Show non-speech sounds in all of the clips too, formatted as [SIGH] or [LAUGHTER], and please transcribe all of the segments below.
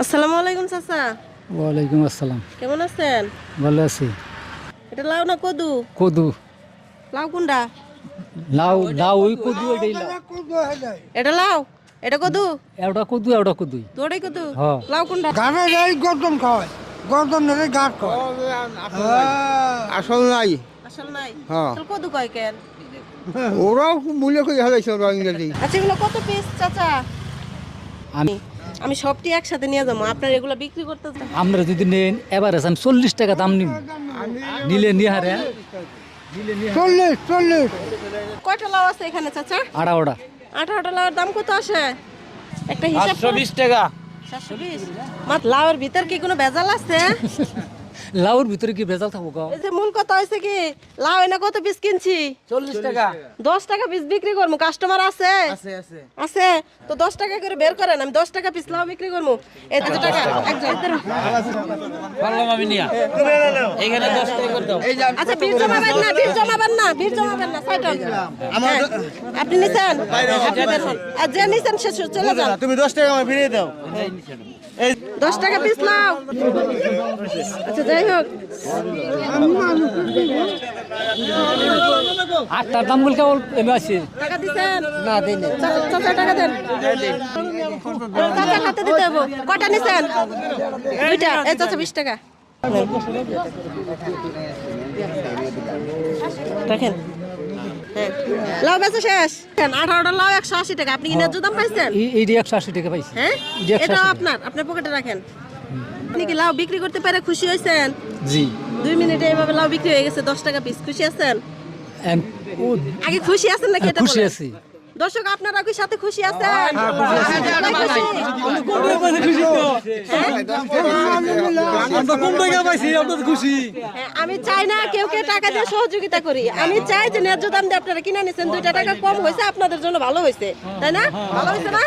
আসসালামু আলাইকুম চাচা। ওয়ালাইকুম আসসালাম। কেমন আছেন? ভালো আছি। এটা লাউ না কদু? কদু। লাউ কোনটা? লাউ লাউ ওই কদু এটাই লাউ। এটা লাউ? এটা কদু? এটা কদু এটা কদু দুটাই কদু? হ্যাঁ লাউ কোনটা? গানে যাই গর্দন খাওয়ায় গর্দন ধরে গাঁট খাওয়ায় হ্যাঁ। আসল নাই। আসল নাই। হ্যাঁ কদু কয় কেন? ওরাও মূল্য করে হারাইছে ইংরেজি। আচ্ছা এগুলো কত পিস চাচা? আমি আমি সবটি একসাথে নিয়ে যাব। আপনার এগুলো বিক্রি করতে? আমরা যদি নেন এবার আছেন চল্লিশ টাকা দাম নিব। নিলে নিহারে চল্লিশ চল্লিশ। কয়টা লাউ আছে এখানে চাচা? আড়া ওড়া আঠারোটা লাউয়ের দাম কত আসে? একটা হিসাব করুন। টাকা। সাতশো বিশ? মাত লাউয়ের ভিতর কি কোনো ভেজাল আছে? [LAUGHS] লাউর ভিতরে কি ভেজাল থাকব গো এই যে মূল কথা হয়েছে কি লাউ এনে কত পিস কিনছি? চল্লিশ টাকা। দশ টাকা পিস বিক্রি করব কাস্টমার আছে? আছে তো দশ টাকা করে বের করেন আমি দশ টাকা পিস লাউ বিক্রি করব এই যে টাকা একজন। পারলাম আমি নিয়া। এখানে দশ টাকা করে দাও। আচ্ছা বীর জমাবেন না বীর জমাবেন না বীর জমাবেন না সাইড হ্যাঁ। আপনি নিছেন? আর যে নিছেন সে চলে যান। তুমি দশ টাকা আমার ফিরিয়ে দাও। দশ টাকা পিস লাউ। আচ্ছা যাই হোক। আটটার দাম বল কেবল এমনি আছে টাকা দিছেন? না দিন চাচা টাকা দেন। চাচা হাতে দিতে হব। কটা নিছেন? দুইটা। এই চাচা বিশ টাকা। রাখেন হ্যাঁ। লাউ বেচা শেষ? আঠারোটা লাউ একশো আশি টাকা। আপনি কি ন্যায্য দাম পাইছেন? একশো আশি টাকা পাইছি। হ্যাঁ? এটাও আপনার। আপনার পকেটে রাখেন। আপনি কি লাউ বিক্রি করতে পারে খুশি হয়েছেন? জি। দুই মিনিটে এইভাবে লাউ বিক্রি হয়ে গেছে দশ টাকা পিস খুশি আছেন? আগে খুশি আছেন নাকি এটা খুশি আছি। দর্শক আপনারা কি সাথে খুশি আছেন? হ্যাঁ, আমি চাই না কেউ কেউ টাকা দিয়ে সহযোগিতা করি। আমি চাই যে ন্যায্য দাম দিয়ে আপনারা কিনে নিছেন। দুইটা টাকা কম হয়েছে আপনাদের জন্য ভালো হয়েছে। তাই না? ভালো হয়েছে না?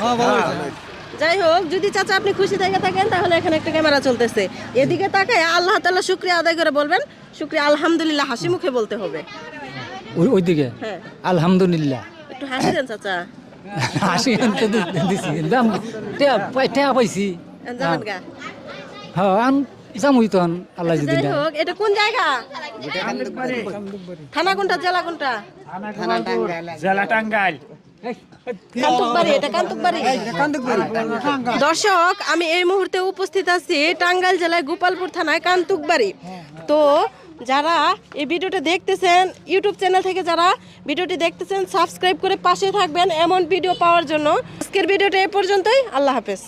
যাই হোক যদি চাচা আপনি খুশি থেকে থাকেন তাহলে এখানে একটা ক্যামেরা চলতেছে। এদিকে তাকায় আল্লাহ তাআলা শুক্রিয়া আদায় করে বলবেন শুক্রিয়া আলহামদুলিল্লাহ হাসি মুখে বলতে হবে। ওই ওইদিকে? হ্যাঁ। আলহামদুলিল্লাহ। একটু হাসি দেন চাচা। হাসি আনতে দি- দিছি। দাম টেয়া পাইছি। যাবেন গা। হ্যাঁ আন যামুই তো আন আল্লাহ যদি যাই হোক এটা কোন জায়গা? থানা কোনটা জেলা কোনটা? এটা কান্তুকবাড়ি দর্শক আমি এই মুহূর্তে উপস্থিত আছি টাঙ্গাইল জেলায় গোপালপুর থানায় কান্তুকবাড়ি। তো যারা এই ভিডিওটা দেখতেছেন ইউটিউব চ্যানেল থেকে যারা ভিডিওটি দেখতেছেন সাবস্ক্রাইব করে পাশে থাকবেন এমন ভিডিও পাওয়ার জন্য। আজকের ভিডিওটা এ পর্যন্তই। আল্লাহ হাফেজ।